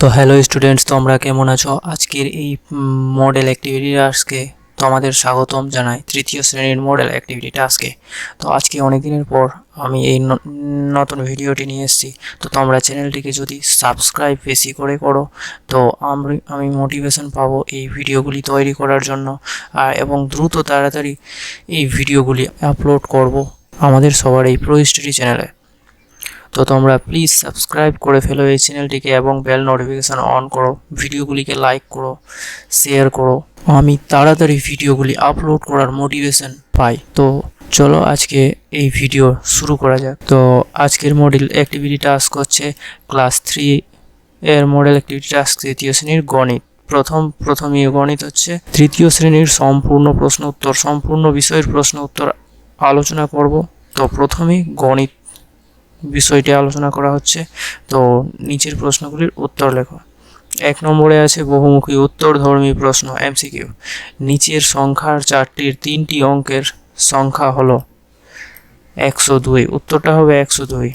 তো hello students তোমরা কেমন আছো? আজকের এই মডেল অ্যাক্টিভিটি টাস্কে তোমাদের স্বাগতম জানাই, তৃতীয় শ্রেণির মডেল অ্যাক্টিভিটি টাস্কে তো আজকে অনেক দিনের পর আমি এই নতুন ভিডিওটি নিয়ে এসেছি। তো তোমরা চ্যানেলটিকে যদি সাবস্ক্রাইব বেশি করে করো, তো আমি আমি মোটিভেশন পাবো এই ভিডিওগুলি তৈরি করার জন্য। আর, এবং দ্রুত তাড়াতাড়ি এই ভিডিওগুলি আপলোড করব আমাদের সবার এই প্রো চ্যানেলে তো তোমরা প্লিজ সাবস্ক্রাইব করে ফেলো এই চ্যানেলটিকে এবং বেল নোটিফিকেশান অন করো ভিডিওগুলিকে লাইক করো শেয়ার করো। আমি তাড়াতাড়ি ভিডিওগুলি আপলোড করার মোটিভেশন পাই। তো চলো আজকে এই ভিডিও শুরু করা যাক। তো আজকের মডেল অ্যাক্টিভিটি টাস্ক হচ্ছে ক্লাস থ্রি এর মডেল অ্যাক্টিভিটি টাস্ক তৃতীয় শ্রেণির গণিত। প্রথম প্রথমীয় গণিত হচ্ছে তৃতীয় শ্রেণির সম্পূর্ণ প্রশ্ন উত্তর, সম্পূর্ণ বিষয়ের প্রশ্ন উত্তর আলোচনা করব। তো প্রথমেই গণিত বিষয়টি আলোচনা করা হচ্ছে। তো নিচের প্রশ্নগুলির উত্তর লেখো। এক নম্বরে আছে বহুমুখী উত্তরধর্মী প্রশ্ন এমসিকিউ নিচের সংখ্যার চারটির তিনটি অঙ্কের সংখ্যা হলো একশো দুই। উত্তরটা হবে একশো দুই।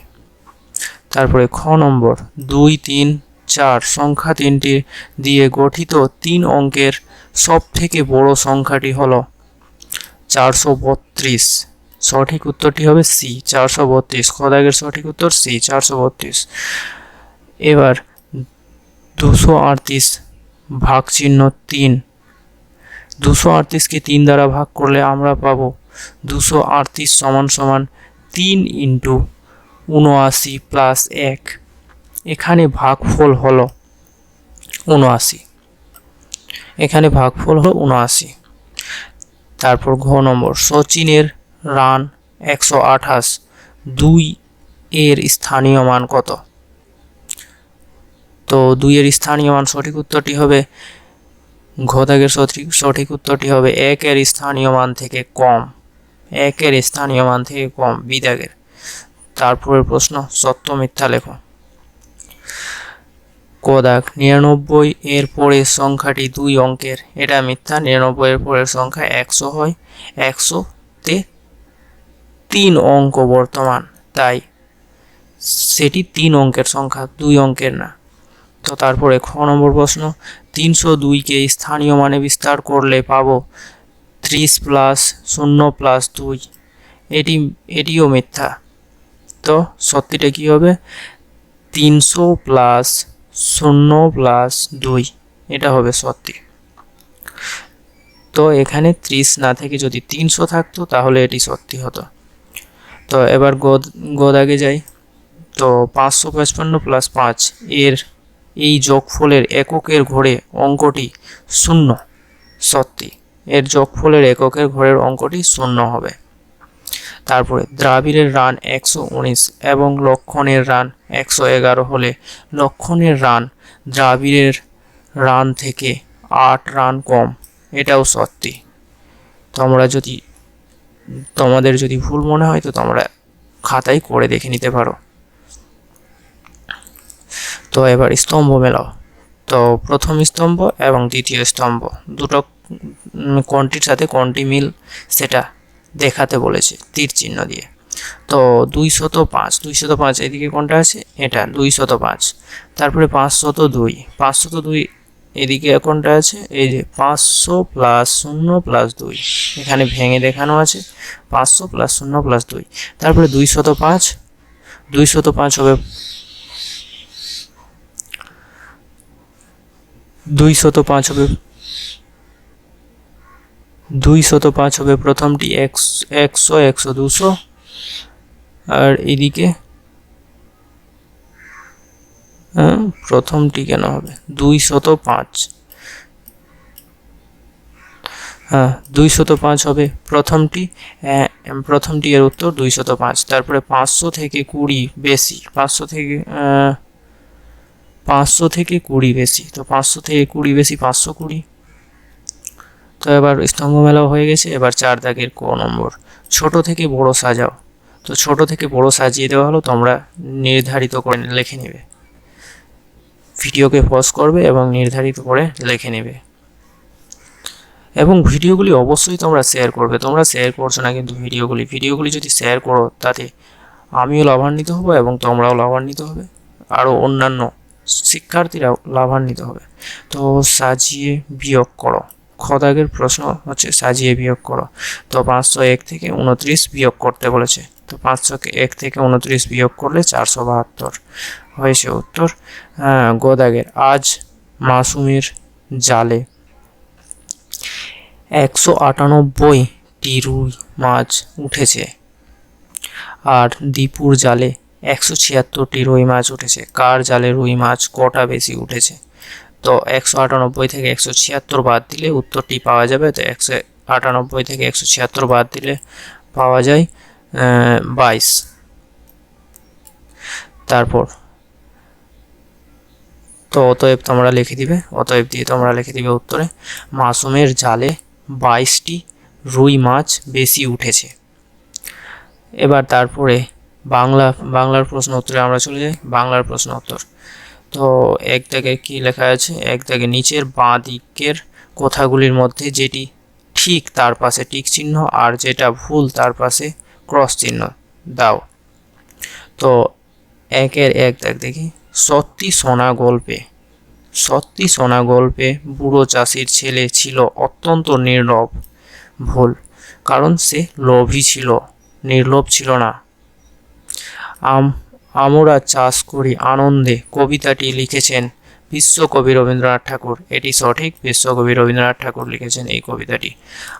তারপরে খ নম্বর, দুই, তিন, চার, সংখ্যা তিনটি দিয়ে গঠিত তিন অঙ্কের সব থেকে বড় সংখ্যাটি হলো চারশো বত্রিশ। সঠিক উত্তরটি হবে সি, চারশো বত্রিশ। খদাগের সঠিক উত্তর সি, চারশো বত্রিশ। এবার দুশো আটত্রিশ ভাগ চিহ্ন তিন। দুশো আটত্রিশকে তিন দ্বারা ভাগ করলে আমরা পাবো দুশো আটত্রিশ সমান সমান তিন ইন্টু উনআশি প্লাস এক। এখানে ভাগফল হলো উনআশি এখানে ভাগফল হলো উনআশি তারপর ঘ নম্বর, সচিনের রান একশো আঠাশ। দুই এর স্থানীয় মান কত? তো দুইয়ের স্থানীয় মান সঠিক উত্তরটি হবে ঘদাগের সঠিক সঠিক উত্তরটি হবে একের স্থানীয় মান থেকে কম। একের স্থানীয় মান থেকে কম, বিদাগের। তারপরের প্রশ্ন, সত্য মিথ্যা লেখো। কোদাক, নিরানব্বই এর পরের সংখ্যাটি দুই অঙ্কের। এটা মিথ্যা, নিরানব্বই এর পরের সংখ্যা একশো হয়। একশোতে তিন অঙ্ক বর্তমান, তাই সেটি তিন অঙ্কের সংখ্যা, দুই অঙ্কের না। তো তারপরে খ নম্বর প্রশ্ন, তিনশো দুইকে স্থানীয় মানে বিস্তার করলে পাবো ত্রিশ প্লাস শূন্য প্লাস দুই। এটি, এটিও মিথ্যা। তো সত্যিটা কী হবে? তিনশো প্লাস শূন্য প্লাস দুই, এটা হবে সত্যি। তো এখানে ত্রিশ না থেকে যদি তিনশো থাকতো, তাহলে এটি সত্যি হতো। তো এবার গোদ গোদাগে যাই। তো পাঁচশো পঁচপান্ন প্লাস পাঁচ এর এই যোগফলের এককের ঘরে অঙ্কটি শূন্য। সত্যি, এর যোগফলের এককের ঘরের অঙ্কটি শূন্য হবে। তারপরে দ্রাবিড়ের রান একশো উনিশ এবং লক্ষণের রান একশো এগারো হলে লক্ষণের রান দ্রাবিড়ের রান থেকে আট রান কম। এটাও সত্যি। তোমরা যদি তোমাদের যদি ভুল মনে হয়, তো তোমরা খাতায় করে দেখে নিতে পারো। তো এবার স্তম্ভ মেলাও। তো প্রথম স্তম্ভ এবং দ্বিতীয় স্তম্ভ। দুটো কোনটির সাথে কোনটি মিল, সেটা দেখাতে বলেছে তীর চিহ্ন দিয়ে। তো দুইশত পাঁচ। দুইশত পাঁচ, এদিকে কোনটা আছে? এটা, দুইশত পাঁচ। তারপরে পাঁচশত দুই। পাঁচশত দুই এদিকে কোনটা আছে, এই যে পাঁচশো প্লাস শূন্য প্লাস দুই। এখানে ভেঙে দেখানো আছে, পাঁচশো প্লাস শূন্য প্লাস দুই। তারপরে দুইশত পাঁচ দুইশত পাঁচ হবে দুই শত পাঁচ হবে, দুই শত পাঁচ হবে প্রথমটি, একশ- একশো একশো দুশো। আর এদিকে প্রথমটি কেন হবে? দুই শত পাঁচ। হ্যাঁ দুই শত পাঁচ হবে প্রথমটি প্রথমটি এর উত্তর দুই শত পাঁচ। তারপরে পাঁচশো থেকে কুড়ি বেশি, পাঁচশো থেকে পাঁচশো থেকে কুড়ি বেশি। তো পাঁচশো থেকে কুড়ি বেশি, পাঁচশো কুড়ি। তো এবার স্তম্ভ মেলাও হয়ে গেছে, এবার চার দাগের ক নম্বর। ছোট থেকে বড় সাজাও। তো ছোট থেকে বড় সাজিয়ে দেওয়া হলো, তোমরা নির্ধারিত করে লিখে নেবে। ভিডিওকে পজ করবে এবং নির্ধারিত করে লিখে নেবে। এবং ভিডিওগুলি অবশ্যই তোমরা শেয়ার করবে। তোমরা শেয়ার করছ না কিন্তু ভিডিওগুলি। ভিডিওগুলি যদি শেয়ার করো, তাতে আমিও লাভান্বিত হব এবং তোমরাও লাভান্বিত হবে। আরও অন্যান্য শিক্ষার্থীরা লাভান্বিত হবে। তো সাজিয়ে বিয়োগ করো। খদাগের প্রশ্ন হচ্ছে, সাজিয়ে বিয়োগ করো। তো পাঁচশো এক থেকে উনত্রিশ বিয়োগ করতে বলেছে। তো পাঁচশো এক থেকে উনত্রিশ বিয়োগ করলে চারশো বাহাত্তর। হয়েছে উত্তর গোদাগের আজ মাসুমের জালে। একশো আটানব্বইটি রুই মাছ উঠেছে আর দীপুর জালে একশো ছিয়াত্তরটি রুই মাছ উঠেছে। কার জালে রুই মাছ কটা বেশি উঠেছে? তো একশো আটানব্বই থেকে একশো ছিয়াত্তর বাদ দিলে উত্তরটি পাওয়া যাবে। তো একশো আটানব্বই থেকে একশো ছিয়াত্তর বাদ দিলে পাওয়া যায় বাইশ। তারপর তো অতএব তোমরা লিখে দিবে, অতএব দিয়ে তোমরা লিখে দিবে উত্তরে, মাসুমের জালে বাইশটি রুই মাছ বেশি উঠেছে। এবার তারপরে বাংলা, বাংলার প্রশ্ন উত্তরে আমরা চলে যাই, বাংলার প্রশ্ন উত্তর। তো এক দাগে কী লেখা আছে? এক দাগে নিচের বাঁ দিকের কথাগুলির মধ্যে যেটি ঠিক তার পাশে টিক চিহ্ন আর যেটা ভুল তার পাশে ক্রস চিহ্ন। দাও। তো একের এক দাগ দেখি। সত্যি সোনা গল্পে। সত্যি সোনা গল্পে বুড়ো চাষির ছেলে ছিল অত্যন্ত নির্লভ। ভুল, কারণ সে লোভী ছিল, নির্লোভ ছিল না। আম, আমরা চাষ করি আনন্দে, কবিতাটি লিখেছেন বিশ্বকবি রবীন্দ্রনাথ ঠাকুর। এটি সঠিক, বিশ্বকবি রবীন্দ্রনাথ ঠাকুর লিখেছেন এই কবিতাটি।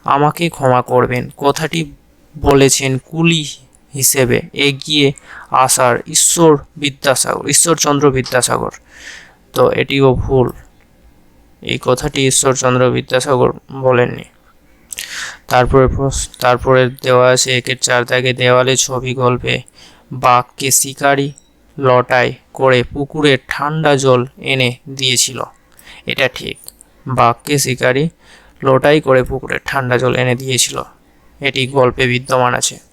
আমাকে ক্ষমা করবেন, কথাটি বলেছেন কুলি হিসেবে এগিয়ে আসার ঈশ্বর বিদ্যাসাগর, ঈশ্বরচন্দ্র বিদ্যাসাগর। তো এটিও ভুল। এই কথাটি ঈশ্বরচন্দ্র বিদ্যাসাগর বলেননি। তারপরে তারপরে দেওয়া আছে, একের চার দেওয়ালে ছবি, গল্পে বাঘকে শিকারি লটাই করে পুকুরে ঠান্ডা জল এনে দিয়েছিল। এটা ঠিক। বাঘকে শিকারি লটাই করে পুকুরে ঠান্ডা জল এনে দিয়েছিল। এটি গল্পে বিদ্যমান আছে।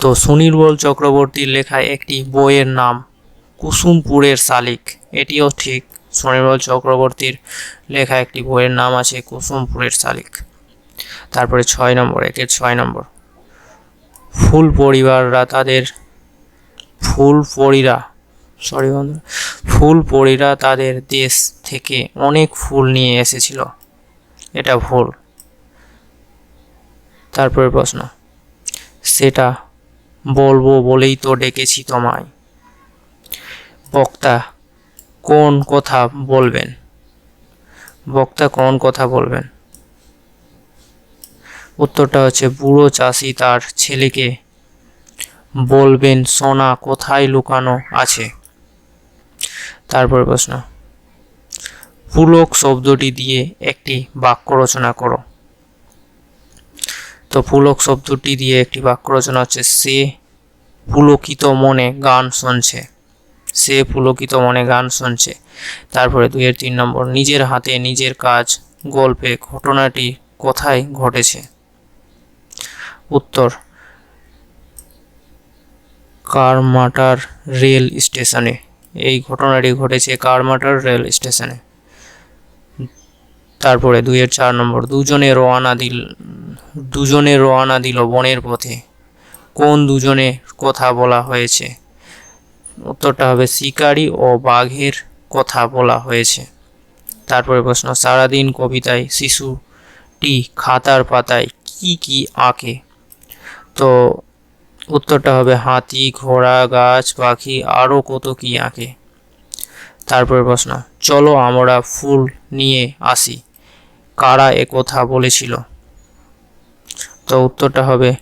তো সুনির্বল চক্রবর্তীর লেখা একটি বইয়ের নাম, কুসুমপুরের শালিক। এটিও ঠিক, সুনির্বল চক্রবর্তীর লেখা একটি বইয়ের নাম আছে, কুসুমপুরের শালিক। তারপরে ছয় নম্বর, একের ছয় নম্বর। ফুল পরিবাররা তাদের, ফুল পরীরা সরি বন্ধু, ফুল পরীরা তাদের দেশ থেকে অনেক ফুল নিয়ে এসেছিল। এটা ভুল। তারপরে প্রশ্ন, সেটা বলব বলেই তো ডেকেছি তোমায়। বক্তা, কোন কথা বলবেন? বক্তা, কোন কথা বলবেন? উত্তরটা হচ্ছে, বুড়ো চাষি তার ছেলেকে বলবেন, সোনা কোথায় লুকানো আছে? তারপর প্রশ্ন, পুলক শব্দটি দিয়ে একটি বাক্য রচনা করো। তো পুলক শব্দটি দিয়ে একটি বাক্য রচনা হচ্ছে, সে পুলকিত মনে গান শুনছে। সে পুলকিত মনে গান শুনছে। তারপরে দুইয়ের তিন নম্বর, নিজের হাতে নিজের কাজ গল্পে ঘটনাটি কোথায় ঘটেছে? উত্তর, কারমাটার রেল স্টেশনে। এই ঘটনাটি ঘটেছে কারমাটার রেল স্টেশনে। তারপরে দুইয়ের চার নম্বর, দুজনে রওয়ানা দিল, দুজনে রওয়ানা দিল বনের পথে। কোন দুজনে কথা বলা হয়েছে? উত্তরটা হবে শিকারি ও বাঘের কথা বলা হয়েছে। তারপরে প্রশ্ন, সারাদিন কবিতায় শিশুটি খাতার পাতায় কি কি আঁকে? তো উত্তরটা হবে হাতি, ঘোড়া, গাছ, পাখি আরও কত কি আঁকে? তারপরে প্রশ্ন, চলো আমরা ফুল নিয়ে আসি। কারা এ কথা বলেছিল? তো উত্তরটা হবে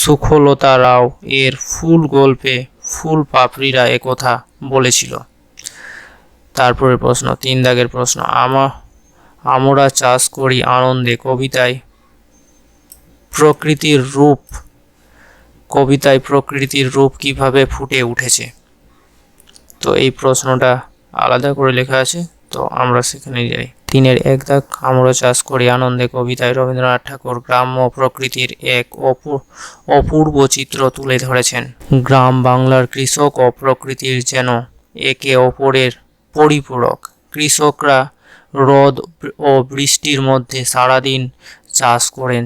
সুখলতা রাও। এর ফুল গল্পে ফুল পাপড়িরা কথা বলেছিল। তারপরে প্রশ্ন, তিন দাগের প্রশ্ন, আমা, আমরা চাষ করি আনন্দে কবিতায় প্রকৃতির রূপ। কবিতায় প্রকৃতির রূপ কীভাবে ফুটে উঠেছে? তো এই প্রশ্নটা আলাদা করে লেখা আছে, তো আমরা সেখানে যাই। তিনের এক দাগ আমরা চাষ করি। আনন্দে কবিতায় রবীন্দ্রনাথ ঠাকুর গ্রাম্য প্রকৃতির এক অপূর্ব চিত্র তুলে ধরেছেন। গ্রাম বাংলার কৃষক ও প্রকৃতির যেন একে অপরের পরিপূরক। কৃষকরা রোদ ও বৃষ্টির মধ্যে সারাদিন চাষ করেন।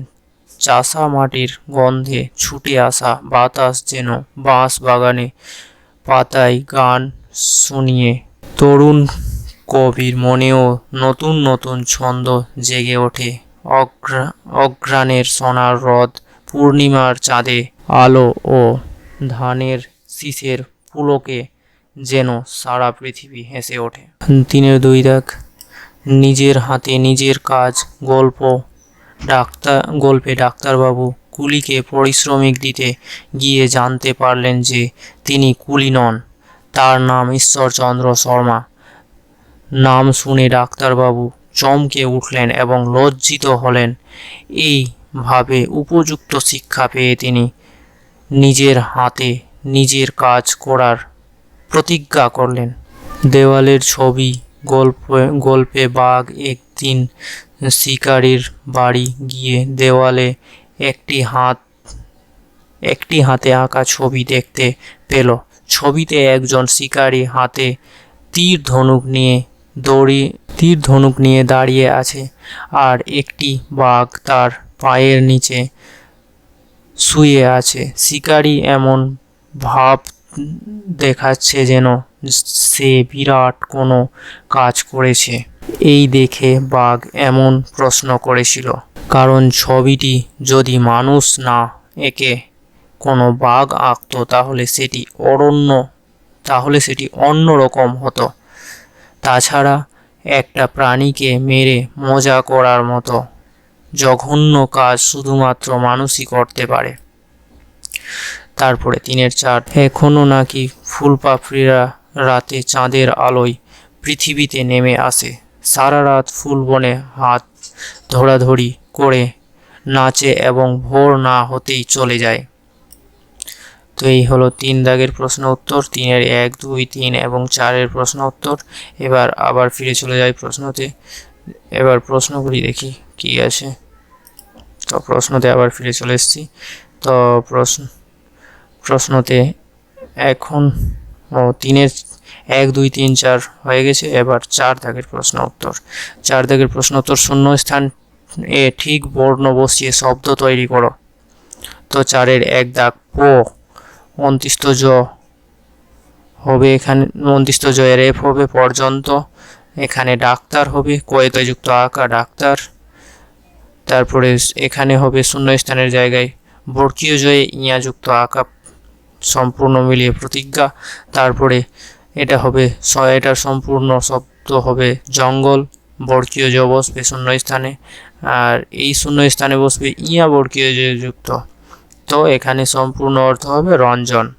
চাষা মাটির গন্ধে ছুটে আসা বাতাস যেন বাঁশ বাগানে পাতায় গান শুনিয়ে তরুণ কবির মনেও নতুন নতুন ছন্দ জেগে ওঠে। অগ্রা অঘ্রাণের সোনার হ্রদ পূর্ণিমার চাঁদে আলো ও ধানের শীষের পুলকে যেন সারা পৃথিবী হেসে ওঠে। তিনের দুই দাগ, নিজের হাতে নিজের কাজ, গল্প ডাক্তার, গল্পে ডাক্তারবাবু কুলিকে পরিশ্রমিক দিতে গিয়ে জানতে পারলেন যে তিনি কুলি নন। তার নাম ঈশ্বরচন্দ্র শর্মা। নাম শুনে ডাক্তারবাবু চমকে উঠলেন এবং লজ্জিত হলেন। এইভাবে উপযুক্ত শিক্ষা পেয়ে তিনি নিজের হাতে নিজের কাজ করার প্রতিজ্ঞা করলেন। দেওয়ালের ছবি, গল্পে গল্পে বাঘ একদিন শিকারীর বাড়ি গিয়ে দেওয়ালে একটি হাত, একটি হাতে আঁকা ছবি দেখতে পেল। ছবিতে একজন শিকারী হাতে তীর ধনুক নিয়ে দড়ি তীর ধনুক নিয়ে দাঁড়িয়ে আছে আর একটি বাঘ তার পায়ের নিচে শুয়ে আছে। শিকারী এমন ভাব দেখাচ্ছে যেন সে বিরাট কোনো কাজ করেছে। এই দেখে বাঘ এমন প্রশ্ন করেছিল, কারণ ছবিটি যদি মানুষ না এঁকে কোনো বাঘ আঁকতো, তাহলে সেটি অরণ্য, তাহলে সেটি অন্য রকম হতো। তাছাড়া একটা প্রাণীকে মেরে মজা করার মতো জঘন্য কাজ শুধুমাত্র মানুষই করতে পারে। তারপরে তিনের চার এখনও নাকি ফুলপাপড়িরা রাতে চাঁদের আলোয় পৃথিবীতে নেমে আসে। সারা রাত ফুল বনে হাত ধরাধরি করে নাচে এবং ভোর না হতেই চলে যায়। তো এই হলো তিন দাগের প্রশ্ন উত্তর, তিনের এক, দুই, তিন এবং চারের প্রশ্ন উত্তর। এবার আবার ফিরে চলে যাই প্রশ্নতে। এবার প্রশ্নগুলি দেখি কি আছে। তো প্রশ্নতে আবার ফিরে চলে এসেছি। তো প্রশ্ন, প্রশ্নতে এখন, ও তিনের এক, দুই, তিন, চার হয়ে গেছে। এবার চার দাগের প্রশ্ন উত্তর। চার দাগের প্রশ্ন উত্তর শূন্য স্থান এ ঠিক বর্ণ বসিয়ে শব্দ তৈরি করো। তো চারের এক দাগ পো। অন্তিস্থ জ হবে এখানে অন্তিস্থ জয়ের এফ হবে পর্যন্ত। এখানে ডাক্তার হবে, কয়েতযুক্ত আঁকা ডাক্তার। তারপরে এখানে হবে শূন্যস্থানের জায়গায় বর্গীয় জয়ে ইয়াযুক্ত আঁকা সম্পূর্ণ মিলিয়ে প্রতিজ্ঞা। তারপরে এটা হবে এটার সম্পূর্ণ শব্দ হবে জঙ্গল, বর্গীয় জ বসবে শূন্য স্থানে আর এই শূন্য স্থানে বসবে ইয়া বর্গীয় জ যুক্ত তো এখানে সম্পূর্ণ অর্থ হবে রঞ্জন।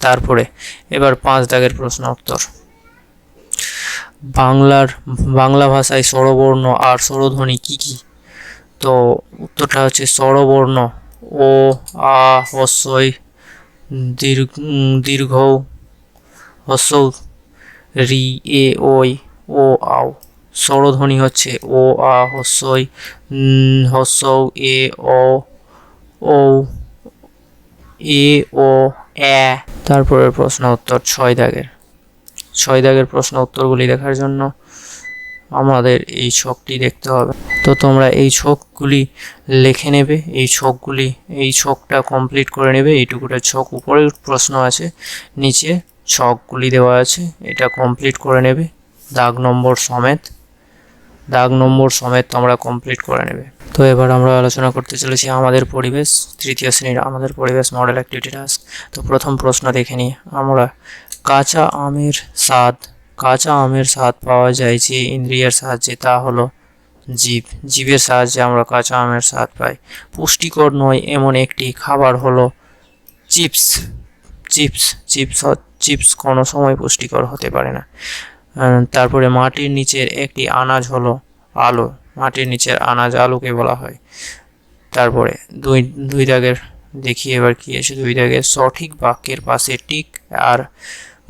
তারপরে এবার পাঁচ দাগের প্রশ্ন উত্তর। বাংলার, বাংলা ভাষায় স্বরবর্ণ আর স্বরধ্বনি কি কি? তো উত্তরটা হচ্ছে স্বরবর্ণ। ও, আ, হস্যই, দীর্ঘ দীর্ঘ, হস্যৌ, রি, এ, ওই, ও, আও। স্বরধ্বনি হচ্ছে ও, আ, হস্যই হস্যৌ, এ, ও ও এ ও, এ। তারপরের প্রশ্ন উত্তর ছয় দাগের। ছয় দাগের প্রশ্ন উত্তরগুলি দেখার জন্য আমাদের এই ছকটি দেখতে হবে। তো তোমরা এই ছকগুলি লিখে নেবে, এই ছকগুলি, এই ছকটা কমপ্লিট করে নেবে, এইটুকুটা ছক উপরে প্রশ্ন আছে, নিচে ছকগুলি দেওয়া আছে, এটা কমপ্লিট করে নেবে, দাগ নম্বর সমেত। দাগ নম্বর সমেত তোমরা কমপ্লিট করে নেবে। তো এবার আমরা আলোচনা করতে চলেছি আমাদের পরিবেশ, তৃতীয় শ্রেণির আমাদের পরিবেশ মডেল অ্যাক্টিভিটি টাস্ক তো প্রথম প্রশ্ন দেখে নিই আমরা। কাঁচা আমের স্বাদ, কাঁচা আমের স্বাদ পাওয়া যায় যে ইন্দ্রিয়ের সাহায্যে, তা হলো জীব। জীবের সাহায্যে আমরা কাঁচা আমের স্বাদ পাই। পুষ্টিকর নয়, এমন একটি খাবার হলো চিপস। চিপস চিপস চিপস কোনো সময় পুষ্টিকর হতে পারে না। তারপরে মাটির নিচের একটি আনাজ হলো আলু। মাটির নিচের আনাজ আলুকে বলা হয়। তারপরে দুই দুই দাগের দেখি এবার কি আছে। দুই দাগের সঠিক বাক্যের পাশে টিক আর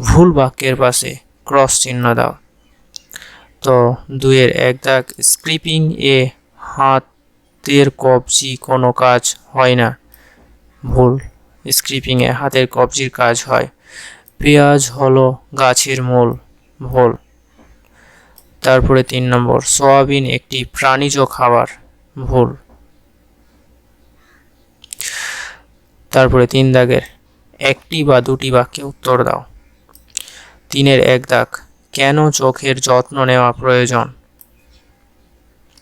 ভুল বাক্যের পাশে ক্রস চিহ্ন দাও। তো দুইয়ের এক দাগ, স্ক্রিপিং এ হাতের কবজি কোনো কাজ হয় না। ভুল স্ক্রিপিংয়ে হাতের কবজির কাজ হয়। পেঁয়াজ হলো গাছের মূল। ভুল তারপরে তিন নম্বর, সয়াবিন একটি প্রাণীজ খাবার, ভুল। তারপরে তিন দাগের, একটি বা দুটি বাক্যে উত্তর দাও। তিনের এক দাগ, কেন চোখের যত্ন নেওয়া প্রয়োজন?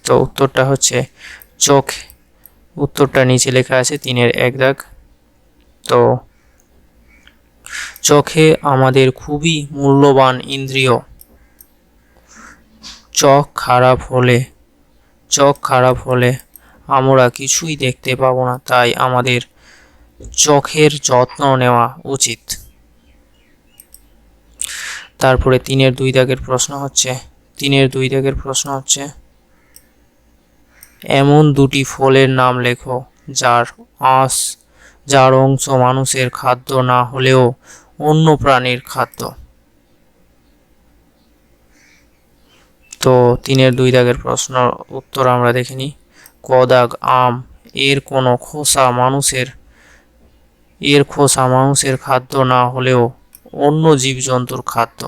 তো উত্তরটা হচ্ছে চোখ। উত্তরটা নিচে লেখা আছে, তিনের এক দাগ। তো চোখে আমাদের খুবই মূল্যবান ইন্দ্রিয়। চোখ খারাপ হলে, চোখ খারাপ হলে আমরা কিছুই দেখতে পাবো না, তাই আমাদের চোখের যত্ন নেওয়া উচিত। তারপরে তিনের দুই দাগের প্রশ্ন হচ্ছে, তিনের দুই দাগের প্রশ্ন হচ্ছে, এমন দুটি ফলের নাম লেখো যার আঁশ, যার অংশ মানুষের খাদ্য না হলেও অন্য প্রাণীর খাদ্য। তো তিনের দুই দাগের প্রশ্ন, উত্তর আমরা দেখিনি ক দাগ আম, এর কোনো খোসা মানুষের, এর খোসা মানুষের খাদ্য না হলেও অন্য জীবজন্তুর খাদ্য।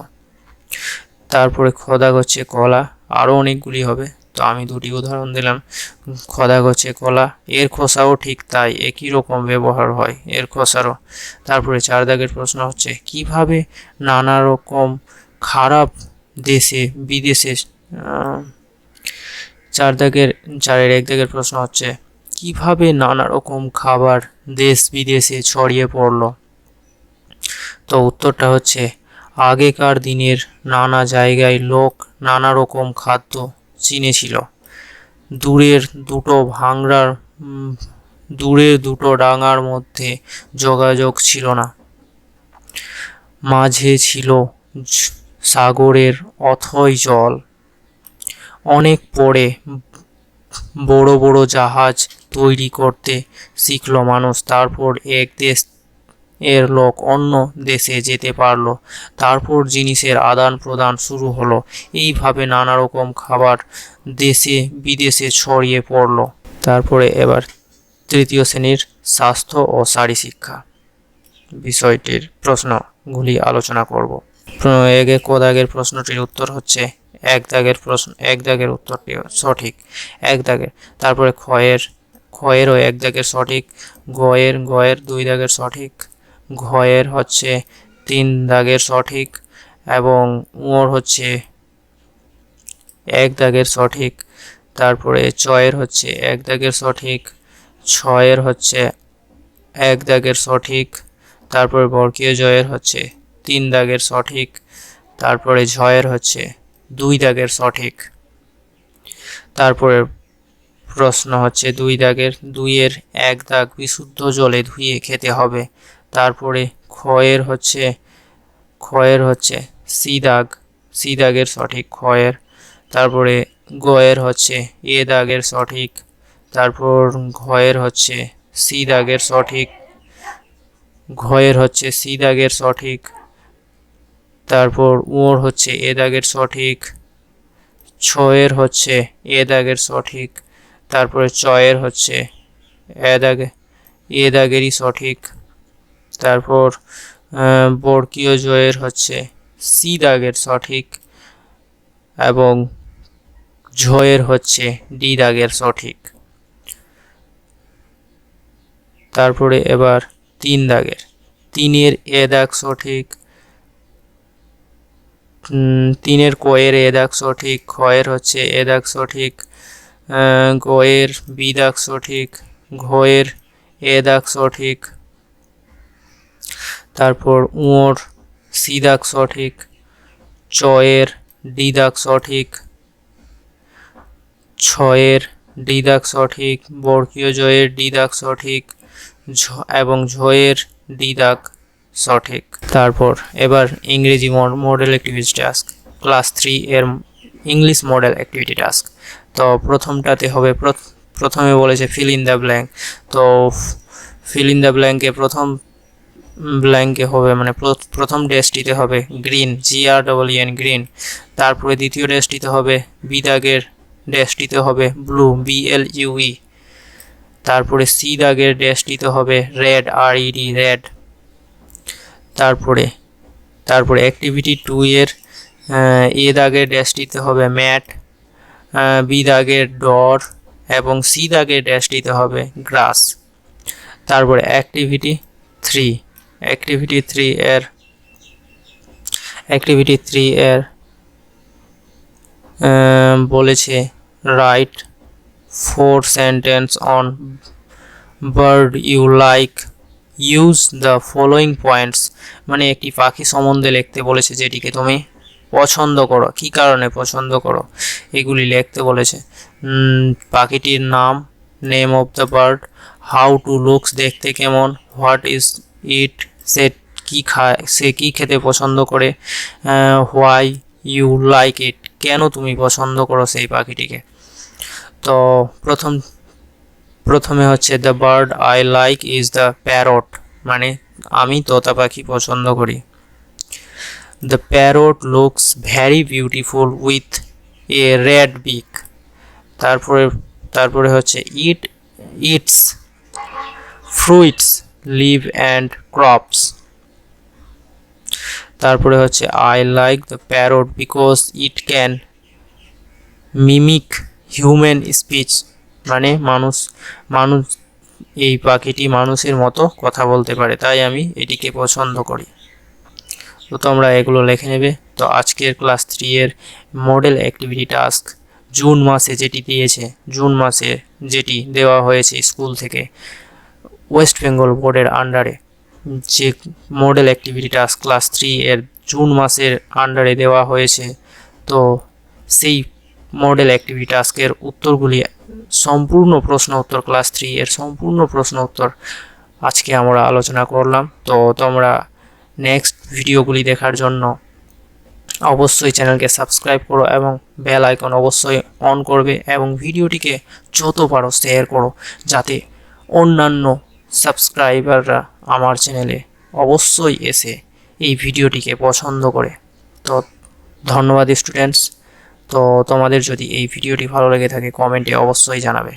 তারপরে খদাগ হচ্ছে কলা আরও অনেকগুলি হবে। তো আমি দুটি উদাহরণ দিলাম। খদাগ হচ্ছে কলা, এর খোসাও ঠিক তাই, একই রকম ব্যবহার হয় এর খোসারও। তারপরে চার দাগের প্রশ্ন হচ্ছে, কীভাবে নানা রকম খারাপ দেশে, বিদেশে চার দাগের চারের এক দাগের প্রশ্ন হচ্ছে, কীভাবে নানা রকম খাবার দেশ বিদেশে ছড়িয়ে পড়ল? তো উত্তরটা হচ্ছে, আগেকার দিনের নানা জায়গায় লোক নানা রকম খাদ্য চিনেছিল। দূরের দুটো ভাঙড়ার দূরের দুটো ডাঙার মধ্যে যোগাযোগ ছিল না। মাঝে ছিল সাগরের অথই জল। অনেক পরে বড় বড় জাহাজ তৈরি করতে শিখল মানুষ। তারপর এক দেশ এর লোক অন্য দেশে যেতে পারল। তারপর জিনিসের আদান প্রদান শুরু হলো। এইভাবে নানা রকম খাবার দেশে বিদেশে ছড়িয়ে পড়ল। তারপরে এবার তৃতীয় শ্রেণির স্বাস্থ্য ও শারী শিক্ষা বিষয়টির প্রশ্নগুলি আলোচনা করব। এক এক দাগের প্রশ্নটির উত্তর হচ্ছে এক দাগের প্রশ্ন, এক দাগের উত্তরটি সঠিক। এক দাগের, তারপরে ক্ষয়ের, ক্ষয়েরও এক দাগের সঠিক, গয়ের গয়ের দুই দাগের সঠিক, ঘয়ের হচ্ছে তিন দাগের সঠিক, এবং উঁর হচ্ছে এক দাগের সঠিক, তারপরে চয়ের হচ্ছে এক দাগের সঠিক, ছয়ের হচ্ছে এক দাগের সঠিক, তারপরে বর্গীয় জয়ের হচ্ছে তিন দাগের সঠিক, তারপরে ঝয়ের হচ্ছে দুই দাগের সঠিক। তারপরে প্রশ্ন হচ্ছে, দুই দাগের, দুইয়ের এক দাগ বিশুদ্ধ জলে ধুয়ে খেতে হবে। তারপরে ক্ষয়ের হচ্ছে ক্ষয়ের হচ্ছে সি দাগ, সি দাগের সঠিক ক্ষয়ের। তারপরে গয়ের হচ্ছে এ দাগের সঠিক। তারপর ঘয়ের হচ্ছে সি দাগের সঠিক। ঘয়ের হচ্ছে সি দাগের সঠিক। তারপর ওর হচ্ছে এ দাগের সঠিক, ছয়ের হচ্ছে এ দাগের সঠিক, তারপরে চয়ের হচ্ছে এ দাগে, এ দাগেরই সঠিক, তারপর বর্গীয় জয়ের হচ্ছে সি দাগের সঠিক এবং ঝয়ের হচ্ছে ডি দাগের সঠিক। তারপরে এবার তিন দাগের, তিনের এ দাগ সঠিক তিনের কয়ের, এ দাগ সঠিক ক্ষয়ের হচ্ছে এ দাগ সঠিক গয়ের, বি দাগ সঠিক ঘয়ের, এ দাগ সঠিক তারপর উঁর সি দাগ সঠিক চয়ের, ডি দাগ সঠিক ছয়ের, ডি দাগ সঠিক বর্গীয় জয়ের ডি দাগ সঠিক এবং ঝয়ের ডি দাগ সঠিক। তারপর এবার ইংরেজি model activity task class three এর ইংলিশ মডেল অ্যাক্টিভিটি টাস্ক তো প্রথমটাতে হবে প্রথমে বলেছে ফিল ইন দ্য ব্ল্যাঙ্ক তো ফিল ইন দ্য ব্ল্যাঙ্কে প্রথম ব্ল্যাঙ্কে হবে মানে প্রথম ড্যাশটিতে হবে green G R double N green তারপরে দ্বিতীয় ড্যাশটিতে হবে বি দাগের ড্যাশটিতে হবে blue B L U E তারপরে সি দাগের ড্যাশটিতে হবে রেড আর ইডি রেড তারপরে তারপরে অ্যাক্টিভিটি টু এর এ দাগের ড্যাশটিতে হবে ম্যাট বি দাগের ডর এবং সি দাগের ড্যাশটিতে হবে গ্রাস তারপরে অ্যাক্টিভিটি থ্রি অ্যাক্টিভিটি থ্রি এর অ্যাক্টিভিটি থ্রি এর বলেছে write four sentence on bird you like use the following points মানে একটি পাখি সম্বন্ধে লিখতে বলেছে যেটিকে তুমি পছন্দ করো। কি কারণে পছন্দ করো? এগুলি লিখতে বলেছে পাখিটির নাম name of the bird how to looks দেখতে কেমন হোয়াট ইজ ইট সে কী খায়, সে কী খেতে পছন্দ করে হোয়াই ইউ লাইক ইট কেন তুমি পছন্দ করো সেই পাখিটিকে। তো প্রথম প্রথমে হচ্ছে the bird I like is the parrot মানে আমি তোতা পাখি পছন্দ করি। The parrot looks very beautiful with a red beak তারপরে তারপরে হচ্ছে it eats fruits leaves and crops তারপরে হচ্ছে I like the parrot because it can mimic human speech মানে মানুষ মানুষ, এই পাখিটি মানুষের মতো কথা বলতে পারে, তাই আমি এটিকে পছন্দ করি। তো তোমরা এগুলো লিখে নেবে। তো আজকের ক্লাস থ্রি এর মডেল অ্যাক্টিভিটি টাস্ক জুন মাসে যেটি দিয়েছে, জুন মাসে যেটি দেওয়া হয়েছে স্কুল থেকে, ওয়েস্ট বেঙ্গল বোর্ডের আন্ডারে যে model activity task class three এর জুন মাসের আন্ডারে দেওয়া হয়েছে, তো সেই মডেল অ্যাক্টিভিটি টাস্কের উত্তরগুলি সম্পূর্ণ প্রশ্ন উত্তর ক্লাস থ্রি এর সম্পূর্ণ প্রশ্ন উত্তর আজকে আমরা আলোচনা করলাম। তো তোমরা নেক্সট ভিডিওগুলি দেখার জন্য অবশ্যই চ্যানেলকে সাবস্ক্রাইব করো এবং বেল আইকন অবশ্যই অন করবে এবং ভিডিওটিকে যত পারো শেয়ার করো যাতে অন্যান্য সাবস্ক্রাইবাররা আমার চ্যানেলে অবশ্যই এসে এই ভিডিওটিকে পছন্দ করে। তো ধন্যবাদ স্টুডেন্টস তো তোমাদের যদি এই ভিডিওটি ভালো লেগে থাকে কমেন্টে অবশ্যই জানাবে।